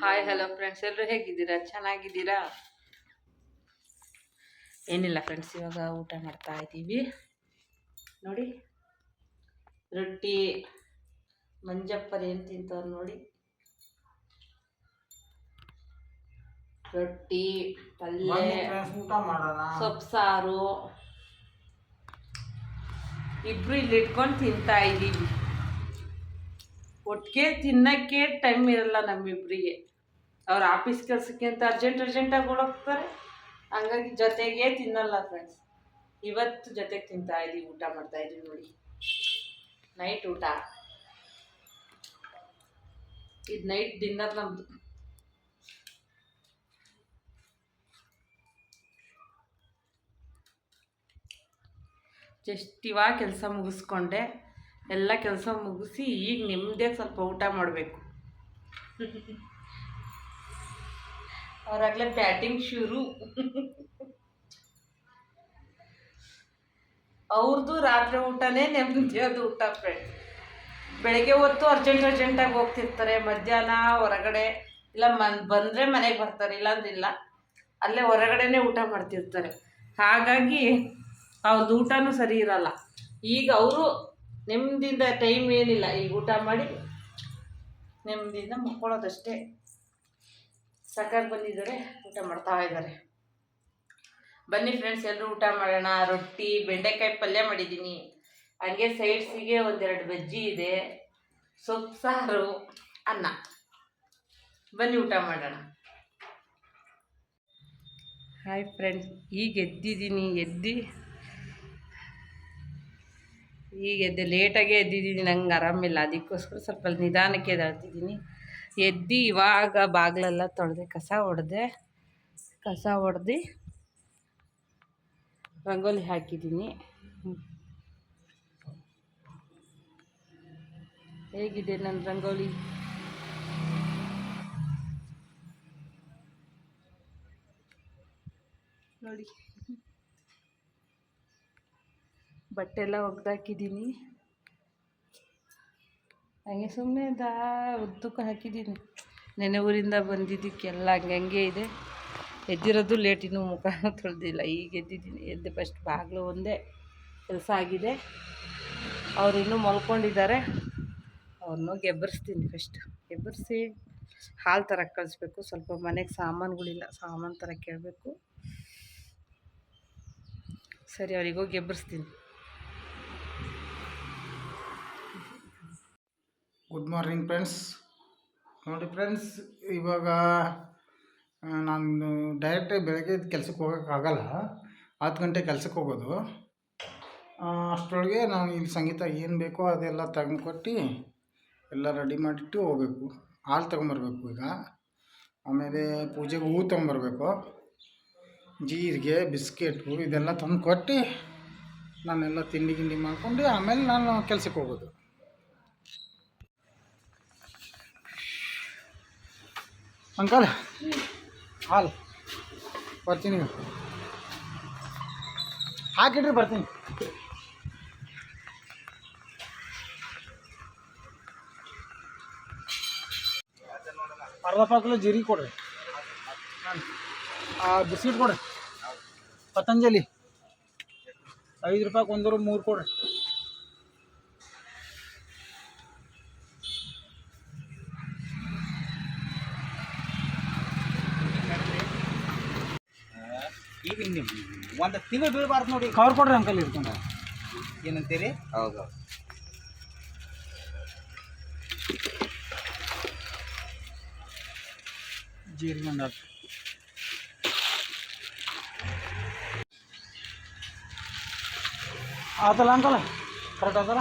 Hi hello friends ಎಲ್ಲರೂ ಹೇಗಿದ್ದೀರಾ? ಚೆನ್ನಾಗಿದ್ದೀರಾ? ಏನಿಲ್ಲ ಫ್ರೆಂಡ್ಸ್ ಇವಾಗ ಊಟ ಮಾಡ್ತಾ ಇದ್ದೀವಿ. ನೋಡಿ ರೊಟ್ಟಿ ಮಂಜಪ್ಪರ್ ಏನು ತಿಂತವ್ರು ನೋಡಿ. ರೊಟ್ಟಿ ಪಲ್ಯ ಸೊಪ್ಪು ಸಾರು. ಇಬ್ರು ಇಲ್ಲಿ ಇಟ್ಕೊಂಡು ತಿಂತಾ ಇದ್ದೀವಿ. ಒಟ್ಟಿಗೆ ತಿನ್ನಕ್ಕೆ ಟೈಮ್ ಇರಲ್ಲ ನಮ್ಮಿಬ್ಬರಿಗೆ ಅವ್ರ ಆಫೀಸ್ ಕೆಲಸಕ್ಕೆ ಅಂತ ಅರ್ಜೆಂಟ್ ಅರ್ಜೆಂಟಾಗಿ ಹೋಗ್ತಾರೆ ಹಂಗಾಗಿ ಜೊತೆಗೆ ತಿನ್ನಲ್ಲ ಫ್ರೆಂಡ್ಸ್ ಇವತ್ತು ಜೊತೆಗೆ ತಿಂತಾ ಇದ್ದೀವಿ, ಊಟ ಮಾಡ್ತಾ ಇದೀವಿ ನೋಡಿ. ನೈಟ್ ಊಟ. ಇದು ನೈಟ್ ಡಿನ್ನರ್ ನಮ್ಮದು ಜಸ್ಟ್ ಇವಾಗ ಕೆಲಸ ಮುಗಿಸ್ಕೊಂಡೆ. ಎಲ್ಲ ಕೆಲಸ ಮುಗಿಸಿ ಈಗ ನಿಮ್ಮದೇ ಸ್ವಲ್ಪ ಊಟ ಮಾಡಬೇಕು. ಅವರಾಗಲೇ ಬ್ಯಾಟಿಂಗ್ ಶುರು. ಅವ್ರದ್ದು ರಾತ್ರಿ ಊಟನೇ ನೆಮ್ಮದಿ ಅದು ಊಟ ಫ್ರೆಂಡ್ ಬೆಳಗ್ಗೆ ಹೊತ್ತು ಅರ್ಜೆಂಟ್ ಅರ್ಜೆಂಟಾಗಿ ಹೋಗ್ತಿರ್ತಾರೆ, ಮಧ್ಯಾಹ್ನ ಹೊರಗಡೆ, ಇಲ್ಲ ಮನ್, ಬಂದರೆ ಮನೆಗೆ ಬರ್ತಾರೆ, ಇಲ್ಲಾಂದ್ರೆ ಇಲ್ಲ. ಅಲ್ಲೇ ಹೊರಗಡೆನೇ ಊಟ ಮಾಡ್ತಿರ್ತಾರೆ. ಹಾಗಾಗಿ ಅವ್ರದ್ದು ಊಟನೂ ಸರಿ ಇರಲ್ಲ. ಈಗ ಅವರು ನೆಮ್ಮದಿಯಿಂದ ಟೈಮ್ ಏನಿಲ್ಲ, ಈಗ ಊಟ ಮಾಡಿ ನೆಮ್ಮದಿಯಿಂದ ಮಕ್ಕೊಳ್ಳೋದಷ್ಟೇ. ಸಾಕಾಗಿ ಬಂದಿದ್ದಾರೆ, ಊಟ ಮಾಡ್ತಾ ಇದ್ದಾರೆ. ಬನ್ನಿ ಫ್ರೆಂಡ್ಸ್ ಎಲ್ಲರೂ ಊಟ ಮಾಡೋಣ. ರೊಟ್ಟಿ, ಬೆಂಡೆಕಾಯಿ ಪಲ್ಯ ಮಾಡಿದ್ದೀನಿ. ಹಂಗೆ ಸೈಡ್ಸಿಗೆ ಒಂದೆರಡು ಬಜ್ಜಿ ಇದೆ. ಸೊಪ್ಪು, ಸಾರು, ಅನ್ನ. ಬನ್ನಿ ಊಟ ಮಾಡೋಣ. ಹಾಯ್ ಫ್ರೆಂಡ್ಸ್ ಈಗ ಎದ್ದಿದ್ದೀನಿ. ಎದ್ದು ಈಗ ಎದ್ದೆ ಲೇಟಾಗೆ ಎದ್ದಿದ್ದೀನಿ, ನಂಗೆ ಆರಾಮಿಲ್ಲ ಅದಕ್ಕೋಸ್ಕರ ಸ್ವಲ್ಪ ನಿಧಾನಕ್ಕೆ ಎದ್ದಾಡ್ತಿದ್ದೀನಿ. ಎದ್ದು ಇವಾಗ ಬಾಗಿಲೆಲ್ಲ ತೊಳೆದೆ, ಕಸ ಹೊಡೆದೆ ಕಸ ಹೊಡೆದು ರಂಗೋಲಿ ಹಾಕಿದ್ದೀನಿ. ಹೇಗಿದೆ ನನ್ನ ರಂಗೋಲಿ? ನೋಡಿ. ಬಟ್ಟೆ ಎಲ್ಲ ಒಗ್ದಾಕಿದ್ದೀನಿ. ಹಂಗೆ ಸುಮ್ಮನೆ ದಾ ಉದ್ದಕ್ಕೆ ಹಾಕಿದ್ದೀನಿ. ನೆನೆ ಊರಿಂದ ಬಂದಿದ್ದಕ್ಕೆಲ್ಲ ಹಂಗಂಗೆ ಇದೆ. ಎದ್ದಿರೋದು ಲೇಟ್ ಇನ್ನೂ ಮುಖ ತೊಳೆದಿಲ್ಲ. ಈಗ ಎದ್ದಿದ್ದೀನಿ. ಎದ್ದು ಫಸ್ಟ್ ಬಾಗಿಲು ಒಂದೇ ಕೆಲಸ ಆಗಿದೆ. ಅವ್ರು ಇನ್ನೂ ಮಲ್ಕೊಂಡಿದ್ದಾರೆ. ಅವ್ರನ್ನೂ ಗೆಬ್ಬರಿಸ್ತೀನಿ ಫಸ್ಟ್ ಗೆಬ್ಬರಿಸಿ ಹಾಲು ತರಕ್ಕೆ ಕಳಿಸ್ಬೇಕು. ಸ್ವಲ್ಪ ಮನೆಗೆ ಸಾಮಾನುಗಳಿಲ್ಲ, ಸಾಮಾನು ಥರ ಕೇಳಬೇಕು. ಸರಿ ಅವರಿಗೋಗಿ ಹೋಗಿ ಗುಡ್ ಮಾರ್ನಿಂಗ್ ಫ್ರೆಂಡ್ಸ್ ನೋಡಿ ಫ್ರೆಂಡ್ಸ್ ಇವಾಗ ನಾನು ಡೈರೆಕ್ಟಾಗಿ ಬೆಳಗ್ಗೆ ಕೆಲಸಕ್ಕೆ ಹೋಗೋಕ್ಕಾಗಲ್ಲ ಹತ್ತು ಗಂಟೆ ಕೆಲಸಕ್ಕೆ ಹೋಗೋದು. ಅಷ್ಟರೊಳಗೆ ನಾನು ಇಲ್ಲಿ ಸಂಗೀತ ಏನು ಬೇಕೋ ಅದೆಲ್ಲ ತಗೊಂಡ್ಕೊಟ್ಟು ಎಲ್ಲ ರೆಡಿ ಮಾಡಿಟ್ಟು ಹೋಗಬೇಕು. ಹಾಲು ತೊಗೊಂಬರ್ಬೇಕು ಈಗ. ಆಮೇಲೆ ಪೂಜೆಗೆ ಹೂ ತೊಗೊಂಬರ್ಬೇಕು ಜೀರಿಗೆ, ಬಿಸ್ಕೆಟು ಇದೆಲ್ಲ ತಂದು ಕೊಟ್ಟು ನಾನೆಲ್ಲ ತಿಂಡಿ ಗಿಂಡಿ ಮಾಡ್ಕೊಂಡು ಆಮೇಲೆ ನಾನು ಕೆಲಸಕ್ಕೆ ಹೋಗೋದು. ಅಂಕಲ್, ಹಾಲು, ಬರ್ತೀನಿ. ಹಾಕಿಡ್ರಿ, ಬರ್ತೀನಿ. ಅರ್ಧ ಪಾವು ಕಿಲೋ ಜೀರಿಗೆ ಕೊಡ್ರಿ. ಬಿಸ್ಕಿಟ್ ಕೊಡ್ರಿ. ಪತಂಜಲಿ. ಐದು ರೂಪಾಯಿಗೆ ಒಂದೂರು ಮೂರು ಕೊಡ್ರಿ. ಈಗ ನೀವು ಒಂದು ತಿಂಗಳು ಬೀಳಬಾರ್ದು ನೋಡಿ. ಕವರ್ ಕೊಡ್ರಿ ಅಂಕಲ್ ಇರ್ಕೊಂಡು ಏನಂತೀರಿ? ಹೌದು. ಜೀರಿಗೆ ಒಂದು ಹಾಕಿ ಆತಲ್ಲ ಅಂಕಲ್? ಕರೆಕ್ಟ್ ಆತಲ್ಲ?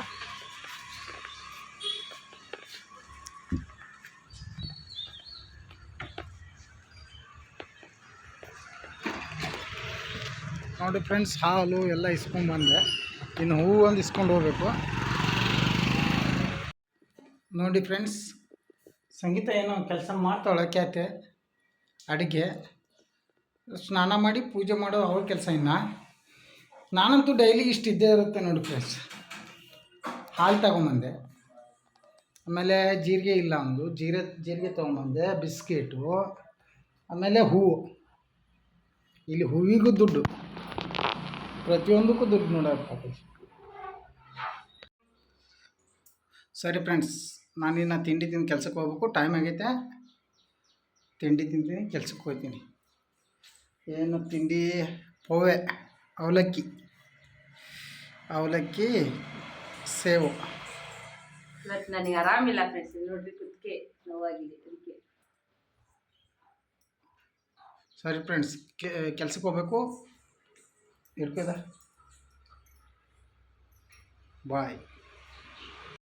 ನೋಡಿ ಫ್ರೆಂಡ್ಸ್ ಹಾಲು ಎಲ್ಲ ಇಸ್ಕೊಂಡು ಬಂದೆ. ಇನ್ನು ಹೂವು ಒಂದು ಇಸ್ಕೊಂಡು ಹೋಗ್ಬೇಕು. ನೋಡಿ ಫ್ರೆಂಡ್ಸ್ ಸಂಗೀತ ಏನೋ ಕೆಲಸ ಮಾಡ್ತಾಳೆ ಕ್ಯಾತೆ ಅಡುಗೆ. ಸ್ನಾನ ಮಾಡಿ ಪೂಜೆ ಮಾಡೋ ಅವ್ರ ಕೆಲಸ ಇನ್ನು. ನಾನಂತೂ ಡೈಲಿ ಇಷ್ಟು ಇದ್ದೇ ಇರುತ್ತೆ ನೋಡಿ ಫ್ರೆಂಡ್ಸ್ ಹಾಲು ತಗೊಂಬಂದೆ. ಆಮೇಲೆ ಜೀರಿಗೆ ಇಲ್ಲ ಒಂದು. ಜೀರೆ, ಜೀರಿಗೆ ತೊಗೊಂಬಂದೆ, ಬಿಸ್ಕೆಟು, ಆಮೇಲೆ ಹೂವು. ಇಲ್ಲಿ ಹೂವಿಗೂ ದುಡ್ಡು. ಪ್ರತಿಯೊಂದಕ್ಕೂ ದುಡ್ಡು ನೋಡೋಕೆ ಸರಿ ಫ್ರೆಂಡ್ಸ್ ನಾನಿನ್ನು ತಿಂಡಿ ತಿಂದು ಕೆಲಸಕ್ಕೆ ಹೋಗ್ಬೇಕು ಟೈಮ್ ಆಗೈತೆ. ತಿಂಡಿ ತಿಂತೀನಿ ಕೆಲ್ಸಕ್ಕೆ ಹೋಗ್ತೀನಿ. ಏನು ತಿಂಡಿ? ಪೋವೆ ಅವಲಕ್ಕಿ. ಅವಲಕ್ಕಿ ಸೇವು. ನನಗೆ ಆರಾಮಿಲ್ಲ ಫ್ರೆಂಡ್ಸ್ ನೋಡ್ರಿ ಕುದಕ್ಕೆ ನೋವಾಗಿದೆ ಅದಕ್ಕೆ ಸರಿ ಫ್ರೆಂಡ್ಸ್ ಕೆಲ್ಸಕ್ಕೆ ಹೋಗ್ಬೇಕು. Irkedar. Bye.